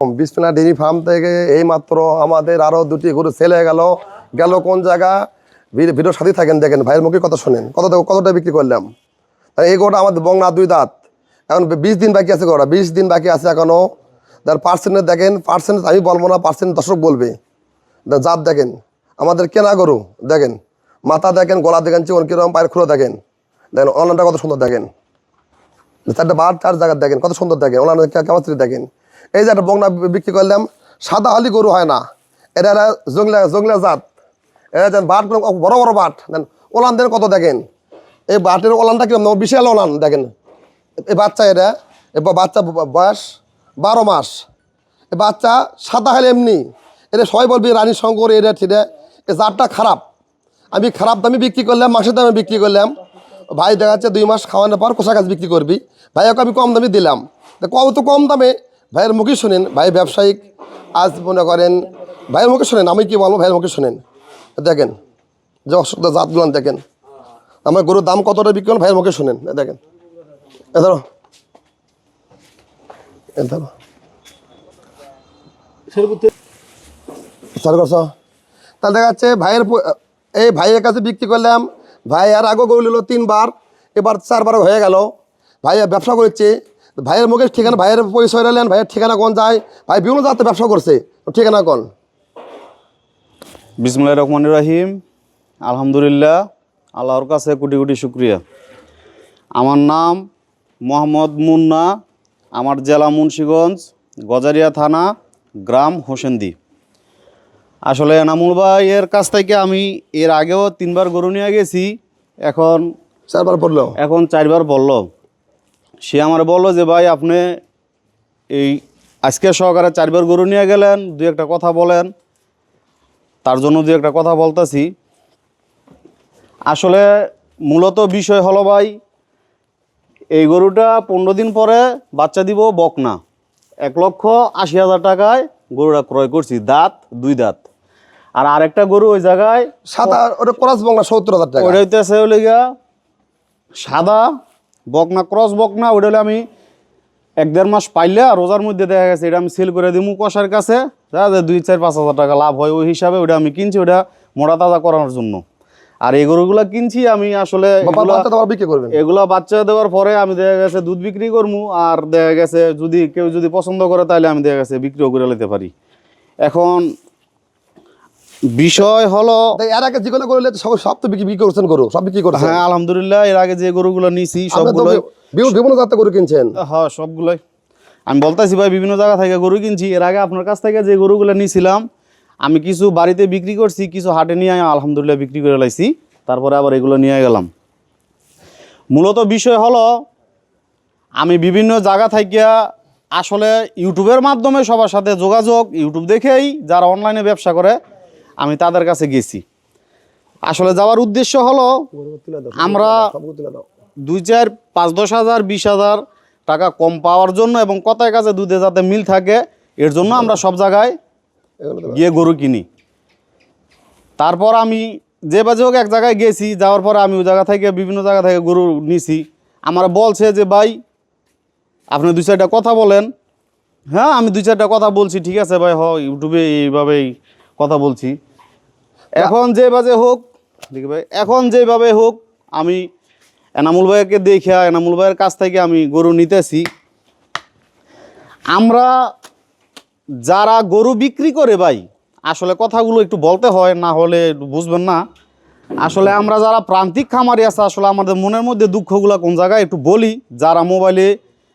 বিসমিল্লা dairy farm থেকে এই মাত্র আমাদের আরও দুটি গরু ছেলে গেল। গেল কোন জায়গা? ভিডিও সাথে থাকেন, দেখেন। ভাইয়ের মুখে কথা শোনেন। কত কতটা বিক্রি করলাম? এই গরুটা আমাদের বংনা দুই দাঁত। এখন বিশ দিন বাকি আছে গরুটা। বিশ দিন বাকি আছে এখনও। তার পার্সেন্টে দেখেন পার্সেন্ট আমি বলব না পার্সেন্ট দর্শক বলবে। জাত দেখেন। আমাদের কেনা গরু, দেখেন। মাথা দেখেন, গলা দেখেন চিকন কীরকম, পায়ের খুঁড়ো দেখেন। দেখেন অনলাইনটা কত সুন্দর দেখেন। চারটা বার চার জায়গা দেখেন, কত সুন্দর দেখেন। ওনার ক্যাপাসিটি দেখেন। এই যে একটা বংনা বিক্রি করলাম সাদা হালি গরু হয় না। এটা একটা জংলা জংলা জাত। এটা দেন বাট বড় বড় বাট। দেন ওলান দেন কত দেখেন? এই বাটের ওলানটা দেখেন, বিশাল ওলান দেখেন। এই বাচ্চা এটা এ বাচ্চা বয়স বারো মাস। এ বাচ্চা সাদা হালি এমনি। এটা সবাই বলবি রানী শঙ্কর এটা ঠিটা এই জাতটা খারাপ। আমি খারাপ দামে বিক্রি করলাম মাসের দামে বিক্রি করলাম। ভাই দেখা যাচ্ছে দুই মাস খাওয়ানোর পর কোষা গাছ বিক্রি করবি। ভাইয়াকে আমি কম দামে দিলাম। তা কম তো কম দামে। ভাইয়ের মুখে শোনেন, ভাই ব্যবসায়িক, আজ মনে করেন, ভাইয়ের মুখে শোনেন, আমি কি বলব, ভাইয়ের মুখে শোনেন। দেখেন, যে অসুবিধা জাতগুলো দেখেন। আমার গরুর দাম কতটা বিক্রি ভাইয়ের মুখে শোনেন দেখেন। এ ধরো। এ ধরো। তাহলে দেখা যাচ্ছে ভাইয়ের এই ভাইয়ের কাছে বিক্রি করলাম, ভাই আর আগেও গরু নিল তিনবার, এবার চারবার হয়ে গেল। ভাই ব্যবসা করেছে ভাইয়ের মুখে ঠিকানা ভাইয়ের পরিচয় নিলেন ভাইয়ের ঠিকানা কোন যায়? ভাই বিভিন্ন জাতে ব্যবসা করছে ঠিকানা কোন? বিসমুল্লাহ রহমান রাহিম। আলহামদুলিল্লাহ আল্লাহর কাছে কোটি কোটি শুক্রিয়া। আমার নাম মোহাম্মদ মুন্না আমার জেলা মুন্সীগঞ্জ গজারিয়া থানা গ্রাম হোসেন্দি। আসলে এনামুল ভাইয়ের কাছ থেকে আমি এর আগেও তিনবার গরু নিয়ে গেছি এখন চারবার পড়ল? এখন চারবার বলল সে আমার বলল যে ভাই আপনি এই আজকে সহকারে চারবার গরু নিয়ে গেলেন দু একটা কথা বলেন। তার জন্য দু একটা কথা বলতেছি। আসলে মূলত বিষয় হলো ভাই এই গরুটা পনেরো দিন পরে বাচ্চা দিব বকনা। এক লক্ষ আশি হাজার টাকায় গরুটা ক্রয় করছি দাঁত দুই দাঁত। আর আরেকটা গরু ওই জায়গায় সাদা ওটা ক্রস বংলা সত্তর হাজার টাকা। ওটা হইতেছে সাদা বকনা ক্রস বকনা ওটা হলে আমি এক দেড় মাস পাইলে আর রোজার মধ্যে দেখা গেছে এটা আমি সেল করে দিই কষার কাছে। যা দুই চার পাঁচ হাজার টাকা লাভ হয় ওই হিসাবে ওটা আমি কিনছি ওটা মোড়া তাজা করানোর জন্য। আর এই গরুগুলা কিনছি আমি আসলে এগুলা বাচ্চা দেওয়ার পরে আমি দেখা গেছে দুধ বিক্রি করব আর দেখা গেছে যদি কেউ যদি পছন্দ করে তাহলে আমি দেখা গেছে বিক্রিও করে নিতে পারি। এখন বিষয় হলো এর আগে যেগুলো করলে সব সব তো বিক্রি করছেন গরু সব বিক্রি করছেন। হ্যাঁ আলহামদুলিল্লাহ এর আগে যে গরুগুলো নিছি বিভিন্ন বিভিন্ন জাতের গরু কিনছেন। হ্যাঁ সবগুলোই। আমি বলতেছি ভাই বিভিন্ন জায়গা থেকে গরু কিনছি। এর আগে আপনার কাছ থেকে যে গরুগুলো নিয়েছিলাম আমি কিছু বাড়িতে বিক্রি করছি কিছু হাটে নিয়ে আলহামদুলিল্লাহ বিক্রি করে লাইছি। তারপরে আবার এগুলো নিয়ে গেলাম। মূলত বিষয় হলো আমি বিভিন্ন জায়গা থেকে আসলে ইউটিউবের মাধ্যমে সবার সাথে যোগাযোগ ইউটিউব দেখেই যারা অনলাইনে ব্যবসা করে আমি তাদের কাছে গেছি। আসলে যাওয়ার উদ্দেশ্য হলো আমরা দুই চার পাঁচ দশ হাজার, বিশ হাজার টাকা কম পাওয়ার জন্য এবং কথায় কাছে দুধে যাতে মিল থাকে, এর জন্য আমরা সব জায়গায় গিয়ে গরু কিনি। তারপর আমি যে বাজে হোক এক জায়গায় গেছি, যাওয়ার পরে আমি ওই জায়গা থেকে বিভিন্ন জায়গা থেকে গরু নিছি। আমার বলছে যে, ভাই, আপনি দুই চারটা কথা বলেন। হ্যাঁ আমি দুই চারটা কথা বলছি, ঠিক আছে ভাই হ ইউটিউবে এইভাবেই কথা বলছি। এখন যে বাজে হোক, দেখি ভাই, এখন যেভাবে হোক, আমি এনামুল ভাইকে দেখে, এনামুল ভাইয়ের কাছ থেকে আমি গরু নিতেছি। আমরা যারা গরু বিক্রি করে ভাই, আসলে কথাগুলো একটু বলতে হয়, না হলে বুঝবেন না। আসলে আমরা যারা প্রান্তিক খামারি আছে, আসলে আমাদের মনের মধ্যে দুঃখগুলো কোন জায়গায় একটু বলি। যারা মোবাইলে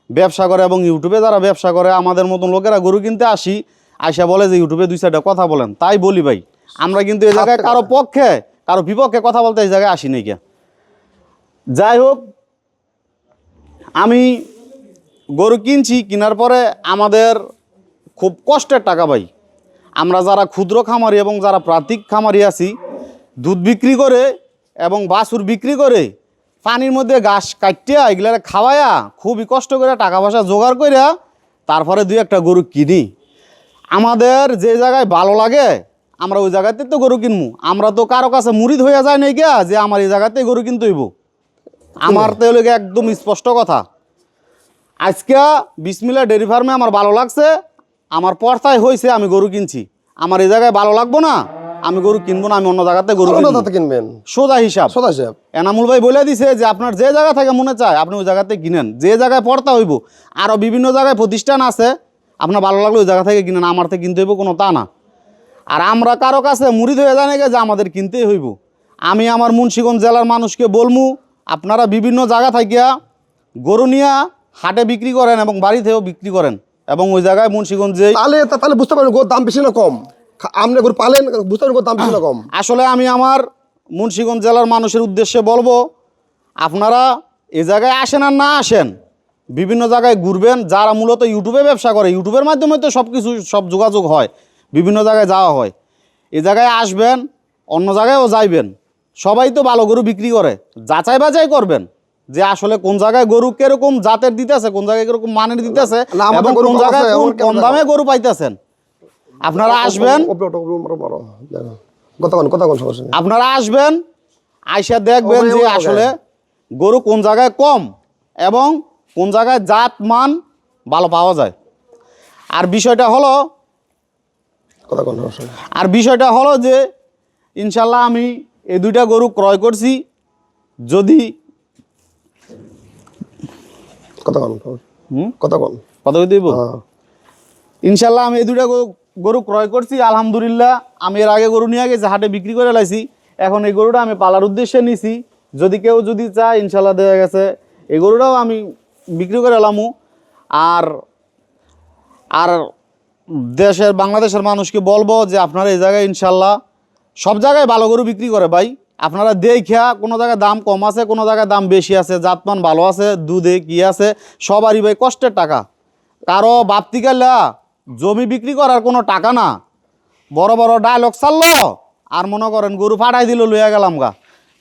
ব্যবসা করে এবং ইউটিউবে যারা ব্যবসা করে, আমাদের মতন লোকেরা গরু কিনতে আসি, আইসা বলে যে ইউটিউবে দুই চারটা কথা বলেন, তাই বলি ভাই। আমরা কিন্তু এই জায়গায় কারও পক্ষে কারও বিপক্ষে কথা বলতে এই জায়গায় আসি নাই যাই হোক আমি গরু কিনছি কেনার পরে আমাদের খুব কষ্টের টাকা পাই আমরা যারা ক্ষুদ্র খামারি এবং যারা প্রান্তিক খামারি আছি দুধ বিক্রি করে এবং বাছুর বিক্রি করে পানির মধ্যে ঘাস কাটিয়া এগুলারে খাওয়ায়া খুবই কষ্ট করে টাকা পয়সা জোগাড় করিয়া তারপরে দুই একটা গরু কিনি। আমাদের যে জায়গায় ভালো লাগে আমরা ওই জায়গাতে তো গরু কিনবো আমরা তো কারও কাছে মুড়িদ হইয়া যায় নাই গিয়া যে আমার এই জায়গাতে গরু কিনতে হইব। আমার তো হলো একদম স্পষ্ট কথা। আজকে বিসমিল্লা ডেয়ারি ফার্মে আমার ভালো লাগছে আমার পর্তায় হয়েছে আমি গরু কিনছি। আমার এই জায়গায় ভালো লাগবো না আমি গরু কিনবো না আমি অন্য জায়গাতে গরু। কিনবেন? সোজা হিসাব। সদা সাহেব এনামুল ভাই বলে দিছে যে আপনার যে জায়গা থেকে মনে চায় আপনি ওই জায়গাতে কিনেন। যে জায়গায় পড়তা হইব আরও বিভিন্ন জায়গায় প্রতিষ্ঠান আছে আপনার ভালো লাগলে ওই জায়গা থেকে কিনেন আমার থেকে কিনতে হইব কোনো তা না। আর আমরা কারও কাছে মুড়ি হয়ে জানে যে আমাদের কিনতেই হইব। আমি আমার মুন্সিগঞ্জ জেলার মানুষকে বলমু আপনারা বিভিন্ন জায়গা থাকিয়া গরু নিয়া হাটে বিক্রি করেন এবং বাড়িতেও বিক্রি করেন এবং ওই জায়গায় মুন্সিগঞ্জ যে তাহলে তাহলে বুঝতে পারবেন গোর দাম বেশি না কম। আপনি গরু পালেন বুঝতে পারবেন দাম বেশি না কম। আসলে আমি আমার মুন্সিগঞ্জ জেলার মানুষের উদ্দেশ্যে বলব আপনারা এ জায়গায় আসেন আর না আসেন বিভিন্ন জায়গায় ঘুরবেন যারা মূলত ইউটিউবে ব্যবসা করে ইউটিউবের মাধ্যমে তো সব কিছু সব যোগাযোগ হয়। বিভিন্ন জায়গায় যাওয়া হয়। এ জায়গায় আসবেন অন্য জায়গায়ও যাইবেন। সবাই তো ভালো গরু বিক্রি করে। যাচাই বাছাই করবেন যে আসলে কোন জায়গায় গরু কীরকম জাতের দিতেছে কোন জায়গায় কীরকম মানের দিতেছে এবং কোন জায়গায় কম দামে গরু পাইতেছেন। আপনারা আসবেন। আপনারা আসবেন আইসা দেখবেন যে আসলে গরু কোন জায়গায় কম এবং কোন জায়গায় জাত মান ভালো পাওয়া যায়। আর বিষয়টা হলো সমস্যা আর বিষয়টা হলো যে ইনশাল্লাহ আমি এই দুইটা গরু ক্রয় করছি। যদি সমস্যা? হুম? কতক্ষণ কত দিব হ্যাঁ। ইনশাল্লাহ আমি এই দুইটা গরু- গরু ক্রয় করছি। আলহামদুলিল্লাহ আমি এর আগে গরু নিয়ে গেছি হাটে বিক্রি করে লাইছি। এখন এই গরুটা আমি পালার উদ্দেশ্যে নিছি। যদি কেউ যদি চায় ইনশাল্লাহ দেওয়া গেছে। এই গরুটাও আমি বিক্রি করে এলামু। আর আর দেশের, বাংলাদেশের মানুষকে বলব যে আপনারা এই জায়গায় ইনশাল্লাহ সব জায়গায় ভালো গরু বিক্রি করে ভাই। আপনারা দেখা কোনো জায়গায় দাম কম আছে, কোনো জায়গায় দাম বেশি আছে, জাতমান ভালো আছে, দুধে কি আছে, সবারই ভাই কষ্টের টাকা। কারও বাপতি গেলা, জমি বিক্রি করার কোনো টাকা না। বড় বড় ডায়লগ চাললো আর মনে করেন গরু ফাটাই দিল, লইয়া গেলাম গা।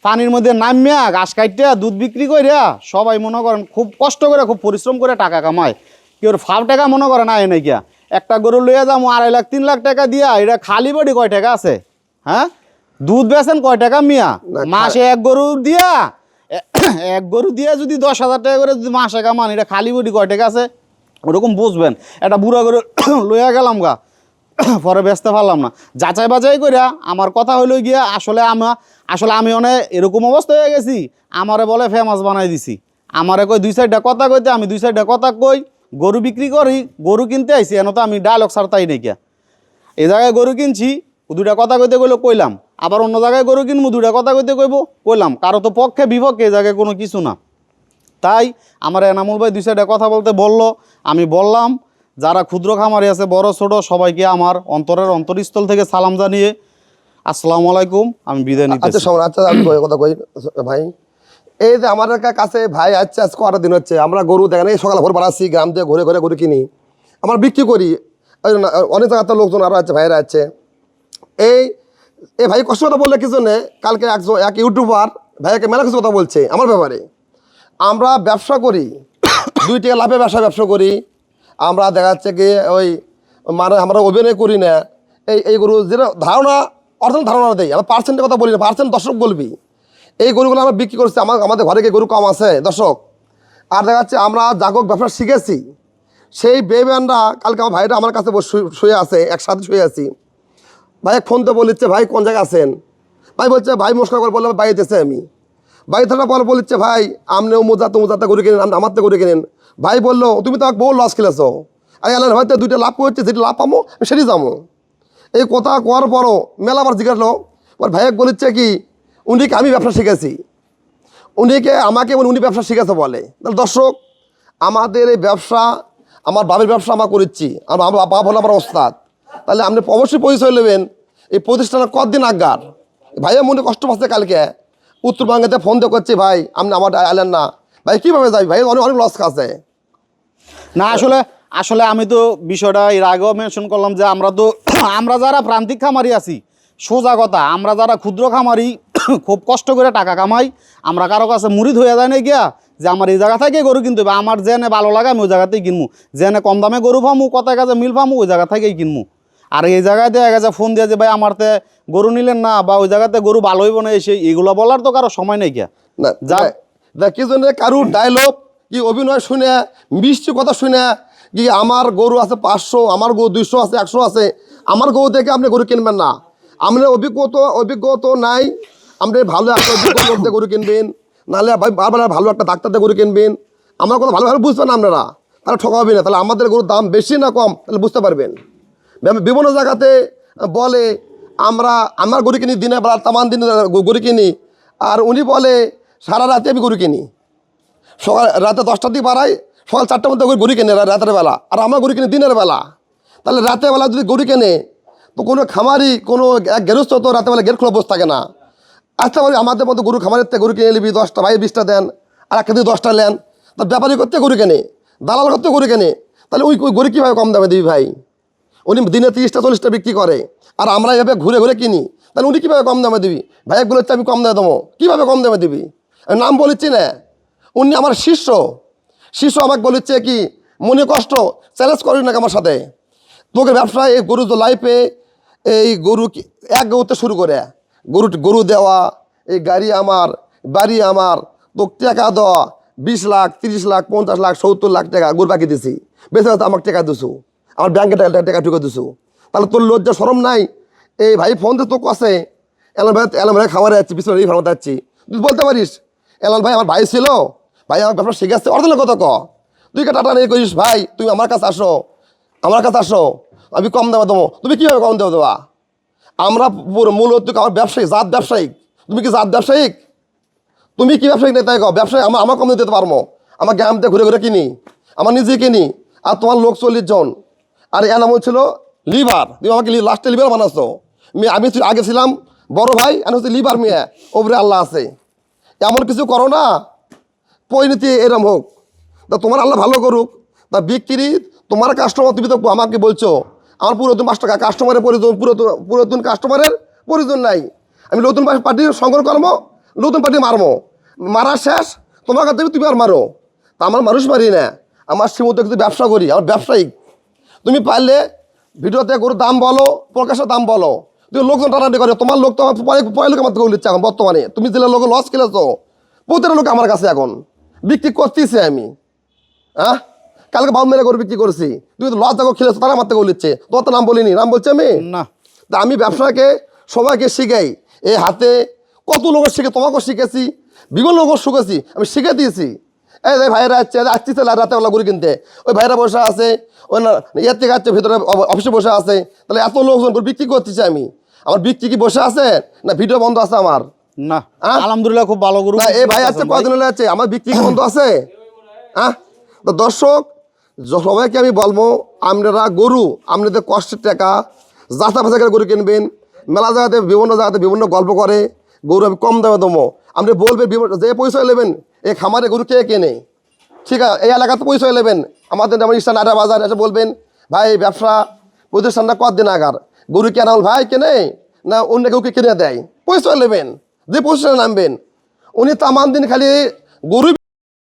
পানির মধ্যে নামিয়া ঘাস কাটিয়া দুধ বিক্রি করিয়া সবাই মনে করেন খুব কষ্ট করে, খুব পরিশ্রম করে টাকা কামায়। কেউ ফাও টাকা মনে করেন আয় নাই গিয়া একটা গরু লইয়া যাব আড়াই লাখ তিন লাখ টাকা দিয়া এটা খালি বডি কয় টাকা আছে? হ্যাঁ? দুধ বেচেন কয় টাকা মিয়া? মাসে এক গরু দিয়া এক গরু দিয়া যদি দশ হাজার টাকা করে যদি মাসে কামান এটা খালি বডি কয় টাকা আছে? ওরকম বুঝবেন। একটা বুড়া গরু লইয়া গেলাম গা। পরে বেচতে পারলাম না। যাচাই বাছাই করিয়া আমার কথা হইল গিয়া আসলে আমা আসলে আমি অনেক এরকম অবস্থা হয়ে গেছি। আমারে বলে ফেমাস বানাই দিছি। আমারে কই দুই সাইডটা কথা কইতে আমি দুই সাইডটা কথা কই। গরু বিক্রি করি গরু কিনতে আইছি এনে তো আমি ডায়লগ ছাড়তাই নাই গিয়া এই জায়গায় গরু কিনছি দুটা কথা কইতে কইলো কইলাম। আবার অন্য জায়গায় গরু কিনবো দুটা কথা কইতে কইবো কইলাম। কারও তো পক্ষে বিপক্ষে এই জায়গায় কোনো কিছু না। তাই আমার এনামুল ভাই দুই সাইডে কথা বলতে বলল আমি বললাম যারা ক্ষুদ্র খামারি আছে বড় ছোট সবাইকে আমার অন্তরের অন্তরস্থল থেকে সালাম জানিয়ে আসসালামু আলাইকুম আমি বিদায় নিতে আচ্ছা আচ্ছা আমি কথা কই ভাই। এই যে আমাদের কাছে ভাই আচ্ছা আজকে কটা দিন হচ্ছে। আমরা গরু দেখেন, এই সকালে ভোর বাড়াচ্ছি গ্রাম দিয়ে ঘুরে ঘুরে গরু কিনি। আমরা বিক্রি করি। অনেক জায়গাতে লোকজন আরও আছে ভাইরা আছে। এই এই ভাই কষ্ট কথা বললে কিছু নেই কালকে একজন এক ইউটিউবার ভাইয়াকে মেলা কিছু কথা বলছে আমার ব্যাপারে। আমরা ব্যবসা করি। দুই টাকা লাভে ব্যবসা ব্যবসা করি। আমরা দেখা যাচ্ছে কি ওই মানে আমরা অভিনয় করি না। এই এই গরু যেটা ধারণা অর্থন ধারণা দেই। আমরা পার্সেন্টের কথা বলি না পার্সেন্ট দর্শক বলবি। এই গরুগুলো আমরা বিক্রি করছি, আমার, আমাদের ঘরে কি গরু কম আছে? দর্শক, আর দেখা যাচ্ছে আমরা জাগক ব্যবসা শিখেছি। সেই বেম্যানরা কালকে আমার ভাইটা আমার কাছে শুয়ে- আছে, একসাথে শুয়ে আছি। ভাই ফোন তো বলিচ্ছে, ভাই, কোন জায়গায় আছেন? ভাই বলছে, ভাই, মুস্কার করে বললাম বাড়িতেছে আমি। বাড়ি থাকার পর বলছে ভাই আপনি মুজা, তো মুজাতে করে কিনেন আমার তো করে কিনেন। ভাই বলল, তুমি তো বহু লস খেলেছো। আরে আল্লাহ হয়তো দুইটা লাভ করছে, যেটা লাভ পাবো, আমি সেটি যাব এই কথা কোয়ার পরও মেলা আবার জিজ্ঞাসলো ওর ভাইয়াক বলিচ্ছে কি উনিকে আমি ব্যবসা শিখেছি। উনিকে আমাকে উনি ব্যবসা শিখেছে বলে। তাহলে দর্শক, আমাদের এই ব্যবসা, আমার বাবের ব্যবসা আমরা করেছি। আমার বাবা হলো আমার ওস্তাদ। তাহলে আপনি অবশ্যই পরিচয় নেবেন, এই প্রতিষ্ঠানের কতদিন আগার ভাইয়া, মনে কষ্ট পাচ্ছে কালকে। উত্তরবঙ্গেতে ফোন দিয়ে করছি, ভাই, আপনি আমার আইলেন না। ভাই, কীভাবে যাই ভাই, অনেক অনেক লস খাচ্ছে। না, আসলে আসলে আমি তো বিষয়টা এর আগেও মেনশন করলাম যে আমরা তো, আমরা যারা প্রান্তিক খামারি আছি, সোজা কথা, আমরা যারা ক্ষুদ্র খামারি খুব কষ্ট করে টাকা কামাই। আমরা কারও কাছে মুড়ি হয়ে যায় না গিয়া যে আমার এই জায়গা থেকে গরু কিনতে হবে। আমার জেনে ভালো লাগে আমি ওই জায়গাতেই কিনবো জেনে কম দামে গরু ফামু কত কাছে মিল ফামু ওই জায়গা থেকেই কিনবো আর এই জায়গায় দেখা গেছে ফোন দিয়ে যে ভাই আমার তে গরু নিলেন না বা ওই জায়গাতে গরু ভালো হইব না এসে এগুলো বলার তো কারও সময় নেই গিয়া। না যা- কি জন্য কারুর ডায়লগ কি অভিনয় শুনে মিষ্টি কথা শুনে কি আমার গরু আছে পাঁচশো আমার গরু দুইশো আছে একশো আছে আমার গরু থেকে আপনি গরু কিনবেন না। আপনার অভিজ্ঞতা অভিজ্ঞতা নাই আপনি ভালো একটা গরু কিনবেন নাহলে বারবার ভালো একটা ডাক্তার দিয়ে গরু কিনবেন। আমার কথা ভালোভাবে বুঝবেন আপনারা। তাহলে ঠকাবেন না। তাহলে আমাদের গরুর দাম বেশি না কম, তাহলে বুঝতে পারবেন। বিভিন্ন জায়গাতে বলে, আমরা, আমার গরু কিনি, দিনে বেলা তামান দিনে গরু কিনি। আর উনি বলে, সারা রাতে আমি গরু কিনি। সকাল, রাতে দশটার দিকে বাড়াই, সকাল চারটার মধ্যে গরু কেনে রাতের বেলা। আর আমার গরু কিনে দিনের বেলা। তাহলে রাতের বেলা যদি গরু কেনে, তো কোনো খামারি, কোনো এক গেরস্ত তো রাতের বেলা গেট খোলা বসে থাকে না। আচ্ছা বলি আমাদের মতো গরু খামারের থেকে গরু কিনে নিবি, দশটা, ভাই বিশটা দেন, আর একটা দিয়ে দশটা নেন। তার ব্যাপারী করতে গরু কেনে, দালাল করতে গরু কেনে, তাহলে ওই গরু কীভাবে কম দামে দিবি ভাই? উনি দিনে তিরিশটা, চল্লিশটা বিক্রি করে, আর আমরা এভাবে ঘুরে ঘুরে কিনি, তাহলে উনি কীভাবে কম দামে দিবি? ভাই বলেছে আমি কম দামে দেবো, কীভাবে কম দামে দিবি? আমি নাম বলেছি না। উনি আমার শিষ্য। শিষ্য আমাকে বলেছে কি, মনে কষ্ট চ্যালেঞ্জ করি না আমার সাথে? তোকে ব্যবসায় এই গরু তো লাইফে এই গরু এক গরুতে শুরু করে। গরু গরু দেওয়া, এই গাড়ি আমার, বাড়ি আমার, তোকে টাকা দেওয়া, বিশ লাখ, তিরিশ লাখ, পঞ্চাশ লাখ, সত্তর লাখ টাকা গরু বাকি দিছি। বেশি হয়তো আমাকে টাকা দিছু। আমার ব্যাংকে টাকা টাকা ঢুকে দিছু। তাহলে তোর লজ্জা সরম নাই? এই ভাই ফোন তো তোকে আছে। এলাম ভাই এলাম ভাই খামারে যাচ্ছি পিছনে এই ফার্মাতে যাচ্ছি তুই বলতে পারিস? এলাম ভাই আমার ভাই ছিল। ভাই আমার ব্যবসা শিখেছে অর্ধেক কত ক। তুই টাটা নিয়ে করিস ভাই। তুমি আমার কাছে আসো। আমার কাছে আসো। আমি কম দেওয়া দেবো। তুমি কীভাবে কম দেওয়া দেওয়া আমরা পুরো মূলত আমার ব্যবসায়ী, জাত ব্যবসায়িক তুমি কি জাত ব্যবসায়িক তুমি কি ব্যবসায়িক নেই তাই কও ব্যবসায়ী আমার আমার কম দিতে পারব। আমার গ্রামতে ঘুরে ঘুরে কিনি। আমার নিজে কিনি। আর তোমার লোক চল্লিশ জন। আর এর নাম হচ্ছিল লিভার। তুমি আমাকে লাস্টে লিভার বানাচ্ছো আমি আগে ছিলাম বড় ভাই আর হচ্ছে লিভার মেয়ে। ওপরে আল্লাহ আছে। এমন কিছু করো না। পরিণতি এরম হোক। তা তোমার আল্লাহ ভালো করুক। তা বিক্রি তোমার কাস্টমার তুমি তো আমাকে বলছো। আমার পুরাতন পাঁচ টাকা কাস্টমারের প্রয়োজন পুরাতন পুরাতন কাস্টমারের প্রয়োজন নাই। আমি নতুন পার্টির সংগ্রহ করব নতুন পার্টি মারবো মারা শেষ তোমার কাছে তুমি আর মারো। তা আমার মানুষ মারি না। আমার সীমত কিন্তু ব্যবসা করি, আমার ব্যবসায়িক। তুমি পারলে ভিডিওতে গরুর দাম বলো, প্রকাশের দাম বলো। তুমি লোকজন টানাটি করে, তোমার লোক তো আমার পরে লোক আমার লিচ্ছে এখন বর্তমানে। তুমি জেলার লোক লস খেলেছো, প্রতিটা লোক আমার কাছে এখন। বিক্রি করতেছি আমি। হ্যাঁ কালকে বাবু মেরে গরু বিক্রি করেছি। তুমি তো লস দেখো খেলেছো তারা আমার থেকে লিচ্ছে তোমার তো নাম বলিনি নাম বলছি আমি? না। তা আমি ব্যবসাকে সবাইকে শিখাই। এই হাতে কত লোকের শিখে তোমাকেও শিখেছি। বিভিন্ন লোকের শিখেছি আমি শিখে দিয়েছি। এই যে ভাইরা আসছে আসছি রাতেবেলা গরু কিনতে। ওই ভাইরা বসে আছে ওই না ইয়ের থেকে আসছে ভিতরে অফিসে বসে আছে। তাহলে এত লোকজন বিক্রি করতেছি আমি। আমার বিক্রি কি বসে আছে না ভিডিও বন্ধ আছে আমার? না? আলহামদুলিল্লাহ খুব ভালো গরু এই ভাই আছে কয়দিন হলে আছে আমার বিক্রি বন্ধ আছে? হ্যাঁ তো দর্শক সবাইকে আমি বলব, আপনারা গরু, আপনাদের কষ্টের টাকা, যাতা করে গরু কিনবেন, মেলা জায়গাতে বিভিন্ন জায়গাতে বিভিন্ন গল্প করে, গরু আমি কম দামে দেবো। আপনি বলবেন যে পয়সা নেবেন, এই খামারে গরু কে কেনে? ঠিক আছে, এই এলাকাতে পয়সা নেবেন। আমাদের যেমন ইস্টান আড্ডা বাজার এসে বলবেন, ভাই, ব্যবসা প্রতিষ্ঠানটা কতদিন আগার? গরু কেনা হল ভাই কেনে? না অন্য কেউ কিনে দেয়? পয়সা নেবেন, যে পয়সা নামবেন। উনি তামান দিন খালি গরু